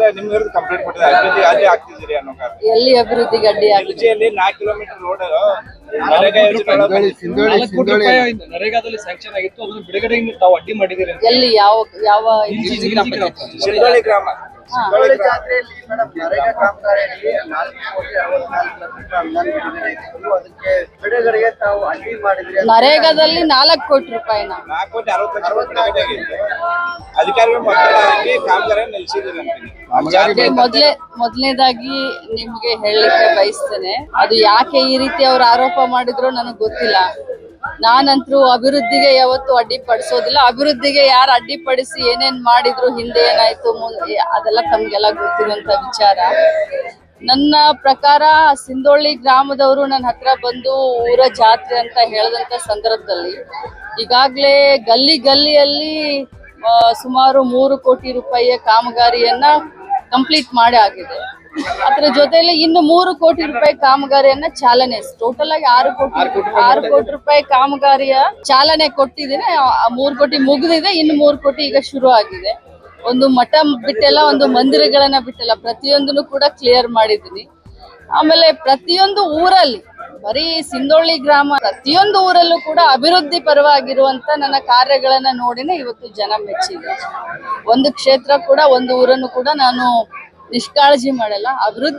ಅಂದ್ರೆ ನಿಮ್ ವಿರುದ್ಧ ಕಂಪ್ಲೇಂಟ್ ಕೊಟ್ಟಿದೆ ಅಭಿವೃದ್ಧಿ ಅಲ್ಲಿ ಆಗ್ತಿದ್ದೀರಿ ಅನ್ನೋ ಕಾರಣ. ಎಲ್ಲಿ ಅಭಿವೃದ್ಧಿಗೆ ಅಡ್ಡಿ ನಾಲ್ಕು ಕಿಲೋಮೀಟರ್ ರೋಡ್ ನರೇಗಾ ಯೋಜನೆ ಒಳಗೆ ಸಿಂಧೋಳಿ ನಾಲ್ಕು ಕೋಟಿ ರೂಪಾಯಿ ನರೇಗಾದಲ್ಲಿ ಸ್ಯಾಂಕ್ಷನ್ ಆಗಿತ್ತು. ಅದನ್ನ ತಾವು ಅಡ್ಡಿ ಮಾಡಿದಿರಿ ಅಂತ. ಎಲ್ಲಿ ಯಾವ ಯಾವ ಸಿಂಧೋಳಿ ಗ್ರಾಮ. ಸಿಂಧೋಳಿ ಗ್ರಾಮ. ಜಾತ್ರೆಯಲ್ಲಿ ಮೇಡಮ್ ನರೇಗಾ ಕಾಮಗಾರಿಯಲ್ಲಿ ನಾಲ್ಕು ಕೋಟಿ ಅರವತ್ನಾಲ್ಕು ಲಕ್ಷ ಅನುದಾನ ಬಿಡುಗಡೆ ಇತ್ತು ಅದಕ್ಕೆ ಬಿಡುಗಡೆಗೆ ತಾವು ಅಡ್ಡಿ ಮಾಡಿದ್ರಿ ನರೇಗಾದಲ್ಲಿ ನಾಲ್ಕು ಕೋಟಿ ರೂಪಾಯಿನ. ನಾಲ್ಕು ಕೋಟಿ ಅರವತ್ತು ಲಕ್ಷ ರೂಪಾಯಿ ಬಿಡುಗಡೆ ಆಗಿತ್ತು. ಅಧಿಕಾರಿಗಳು ಮಕ್ಕಳ ಹಾಕಿ ಕಾಮಗಾರಿ ಜಾತ್ರೆ ಮೊದ್ಲೇ, ಮೊದಲನೇದಾಗಿ ನಿಮ್ಗೆ ಹೇಳಲಿಕ್ಕೆ ಬಯಸ್ತೇನೆ. ಅದು ಯಾಕೆ ಈ ರೀತಿ ಅವ್ರು ಆರೋಪ ಮಾಡಿದ್ರು ನನಗೆ ಗೊತ್ತಿಲ್ಲ. ನಾನಂತರೂ ಅಭಿವೃದ್ಧಿಗೆ ಯಾವತ್ತೂ ಅಡ್ಡಿಪಡಿಸೋದಿಲ್ಲ. ಅಭಿವೃದ್ಧಿಗೆ ಯಾರು ಅಡ್ಡಿಪಡಿಸಿ ಏನೇನ್ ಮಾಡಿದ್ರು, ಹಿಂದೆ ಏನಾಯ್ತು ಮುಂದೆ ಅದೆಲ್ಲ ತಮ್ಗೆಲ್ಲ ಗೊತ್ತಿರುವಂತ ವಿಚಾರ. ನನ್ನ ಪ್ರಕಾರ ಸಿಂಧೋಳ್ಳಿ ಗ್ರಾಮದವರು ನನ್ನ ಹತ್ರ ಬಂದು ಊರ ಜಾತ್ರೆ ಅಂತ ಹೇಳಿದಂತ ಸಂದರ್ಭದಲ್ಲಿ ಈಗಾಗಲೇ ಗಲ್ಲಿ ಗಲ್ಲಿಯಲ್ಲಿ ಸುಮಾರು ಮೂರು ಕೋಟಿ ರೂಪಾಯಿಯ ಕಾಮಗಾರಿಯನ್ನ ಕಂಪ್ಲೀಟ್ ಮಾಡಿ ಆಗಿದೆ. ಅದರ ಜೊತೆಯಲ್ಲಿ ಇನ್ನು ಮೂರು ಕೋಟಿ ರೂಪಾಯಿ ಕಾಮಗಾರಿಯನ್ನ ಚಾಲನೆ ಟೋಟಲ್ ಆಗಿ ಆರು ಕೋಟಿ ಆರು ಕೋಟಿ ರೂಪಾಯಿ ಕಾಮಗಾರಿಯ ಚಾಲನೆ ಕೊಟ್ಟಿದ್ದೀನಿ. ಮೂರು ಕೋಟಿ ಮುಗಿದಿದೆ ಇನ್ನು ಮೂರು ಕೋಟಿ ಈಗ ಶುರು ಆಗಿದೆ. ಒಂದು ಮಠ ಬಿಟ್ಟೆಲ್ಲ ಒಂದು ಮಂದಿರಗಳನ್ನ ಬಿಟ್ಟೆಲ್ಲ ಪ್ರತಿಯೊಂದನ್ನು ಕೂಡ ಕ್ಲಿಯರ್ ಮಾಡಿದ್ದೀನಿ. ಆಮೇಲೆ ಪ್ರತಿಯೊಂದು ಊರಲ್ಲಿ ಬರೀ ಸಿಂಧೋಳಿ ಗ್ರಾಮ ಪ್ರತಿಯೊಂದು ಊರಲ್ಲೂ ಕೂಡ ಅಭಿವೃದ್ಧಿ ಪರವಾಗಿರುವಂತ ನನ್ನ ಕಾರ್ಯಗಳನ್ನ ನೋಡಿನೇ ಇವತ್ತು ಜನ ಮೆಚ್ಚಿದೆ ಒಂದು ಕ್ಷೇತ್ರ ಕೂಡ, ಒಂದು ಊರನ್ನು ಕೂಡ ನಾನು ನಿಷ್ಕಾಳಜಿ ಮಾಡಲ್ಲ, ಅಭಿವೃದ್ಧಿ